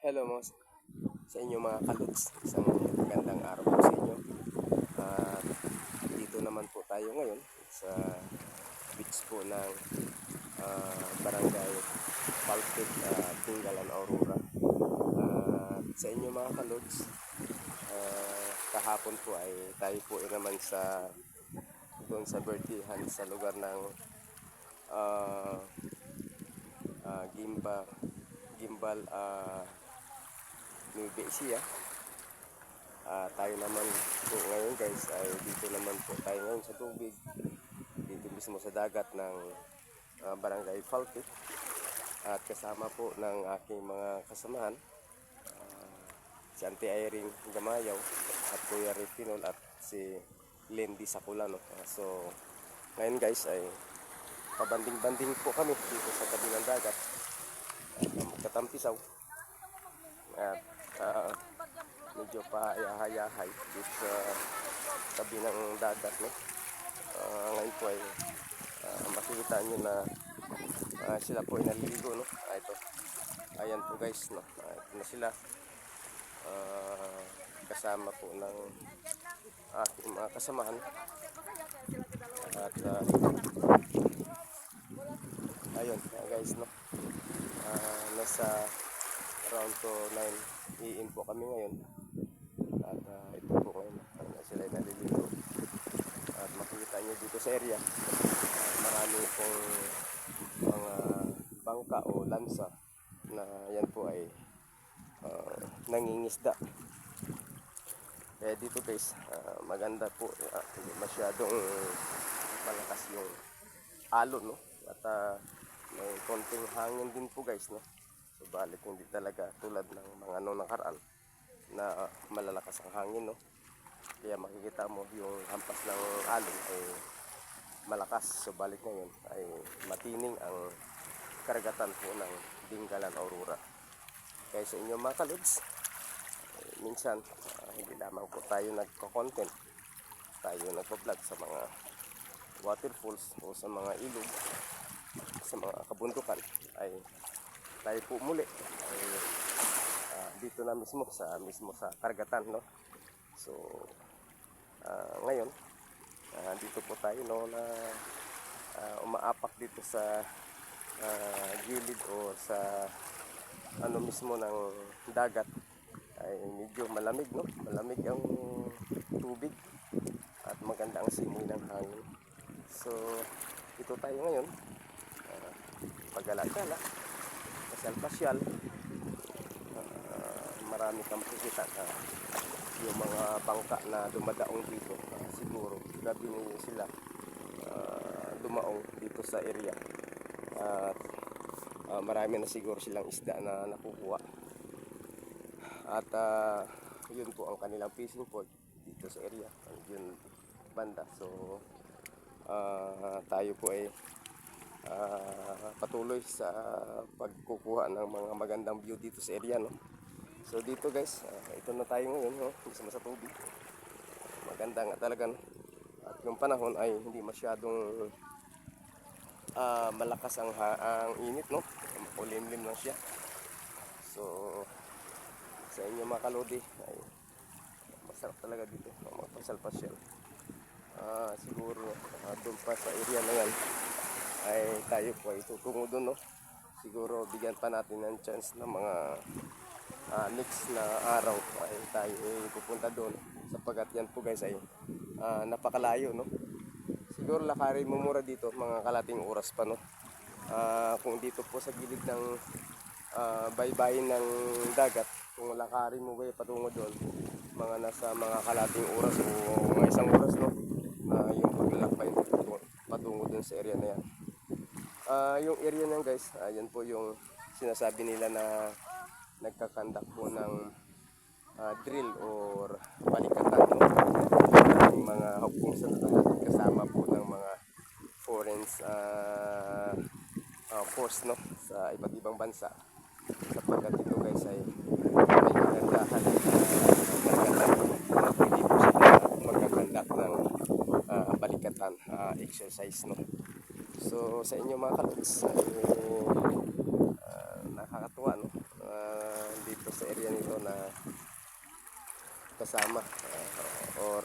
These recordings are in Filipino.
Hello mga sa inyo mga kaluts. Isang magandang araw po sa inyo. At dito naman po tayo ngayon sa beach po ng ah, Barangay Palpit, uh, Tingalan, Aurora. At sa inyo mga kaluts, ah, kahapon po ay tayo po ay naman sa doon sa birthdayan sa lugar ng ah, ah, Gimba Gimbal ah Nueva Ecija. Ah, tayo naman po ngayon guys ay dito naman po tayo ngayon sa tubig. Dito mismo sa dagat ng ah, Barangay Falpit. At kasama po ng aking mga kasamahan ah, si Auntie Irene Gamayaw at Kuya Refinol at si Lindy Sakulano. Ah, so ngayon guys ay pabanding-banding po kami dito sa tabi ng dagat. Uh, magkatampisaw. At medyo pahayahay dito sa tabi ng dagat. No? Ah, ngayon po ay ah, makikita nyo na ah, sila po ay naliligo. No? Ah, ito. Ayan po guys. No? Ah, ito na sila. Ah, kasama po ng aking mga kasamahan. At ah, ayun ah, guys no. Ah, nasa around to 9 AM po kami ngayon. Ito po ngayon, uh, sila ay naliligo. At makikita nyo dito sa area, ah, marami pong mga bangka o lansa na yan po ay ah, nangingisda. Kaya dito guys, ah, maganda po, hindi masyadong malakas yung alon, no? At ah, may konting hangin din po guys, no? Subalit hindi talaga tulad ng mga ano nakaraan na malalakas ang hangin, no? Kaya makikita mo yung hampas ng alon ay malakas. Subalit ngayon ay matining ang karagatan po ng Dingalan Aurora. Kaya sa inyo mga kalods, eh, minsan ah, hindi lamang po tayo nagko-content. Tayo nagpo-vlog sa mga waterfalls o sa mga ilog sa mga kabundukan ay tayo po muli ay dito na mismo sa mismo sa karagatan no? So ah, ngayon ah, dito po tayo no na ah, umaapak dito sa ah, gilid o sa ano mismo ng dagat. Ay medyo malamig no? Malamig ang tubig at maganda ang simoy ng hangin. So ito tayo ngayon. Uh, pagala-gala pasyal-pasyal. Ah, marami kang makikita na yung mga bangka na dumadaong dito. Ah, siguro gabi ni sila ah, dumaong dito sa area. At ah, marami na siguro silang isda na nakukuha. At ah, yun po ang kanilang fishing port dito sa area. Yun banda. So ah, tayo po ay ah, patuloy sa pagkukuha ng mga magandang view dito sa area no so dito guys ah, ito na tayo ngayon no mismo sa tubig maganda nga talaga no? at yung panahon ay hindi masyadong ah, malakas ang, ha- ang init no? Makulimlim lang siya. So sa inyo mga kalodi ay masarap talaga dito magpasyal-pasyal Ah, siguro ah, doon pa sa area na yan ay tayo po ay tutungo doon no? Siguro bigyan pa natin ng chance ng mga ah, next na araw ay tayo ay pupunta doon sapagkat yan po guys ay ah, napakalayo no? Siguro lakarin mo mura dito mga kalating oras pa no? Ah, kung dito po sa gilid ng ah, baybayin ng dagat kung lakarin mo kayo patungo doon mga nasa mga kalating oras o mga isang oras no? Na yung paglalakbay patungo, patungo dun sa area na yan. Ah, yung area na yan guys ayan po yung sinasabi nila na nagkakandak po ng ah, drill or balikatan no? ng mga hukong sa kasama po ng mga foreign ah, ah, force no sa iba't ibang bansa sapagkat ito guys ay may kagandahan na pwede po sila ah, balikatan ah, exercise no so sa inyo mga kalots ay ah, nakakatuwa no Ah, dito dito na kasama ah, or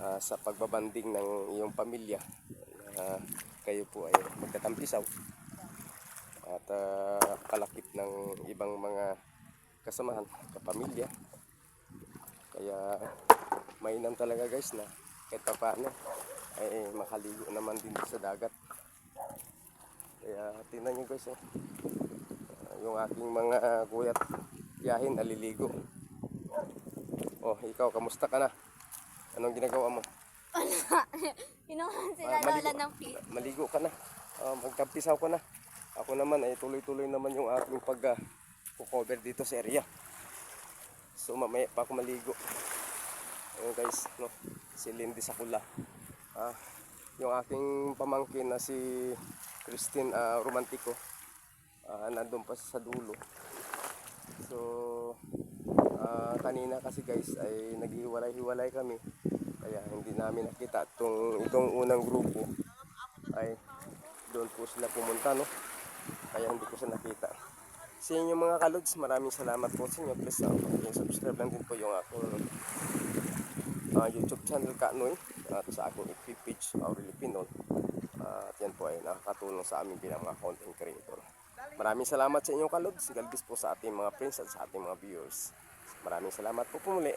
ah, sa pagbabanding ng iyong pamilya na kayo po ay magkatampisaw at ah, kalakip ng ibang mga kasamahan, kapamilya. Kaya mainam talaga guys na kahit pa paano ay makaligo naman din sa dagat. Kaya tingnan nyo guys oh. Yung aking mga kuyat tiyahin aliligo. Oh, ikaw, kamusta ka na? Anong ginagawa mo? Kinuha sila Ah, maligo, lola ng fish. maligo ka na. Ah, magtampisaw ka na. Ako naman ay tuloy-tuloy naman yung aking pag uh, cover dito sa area. So mamaya pa ako maligo. Ayun guys, no, si Lindy Sakula. Ah, yung aking pamangkin na si Christine ah, Romantico. Ah, nandun pa sa dulo. So, ah, kanina kasi guys ay naghiwalay-hiwalay kami. Kaya hindi namin nakita itong, itong unang grupo ay doon po sila pumunta no. Kaya hindi ko siya nakita. Sa inyo mga kalods, maraming salamat po sa inyo. Please uh, subscribe lang din po yung aking ah, YouTube channel Kanoy at sa aking FB page Aurelio Pinol. Ah, at yan po ay nakakatulong sa amin bilang mga content creator. Maraming salamat sa inyong kalods. Galbis po sa ating mga friends at sa ating mga viewers. Maraming salamat po po muli.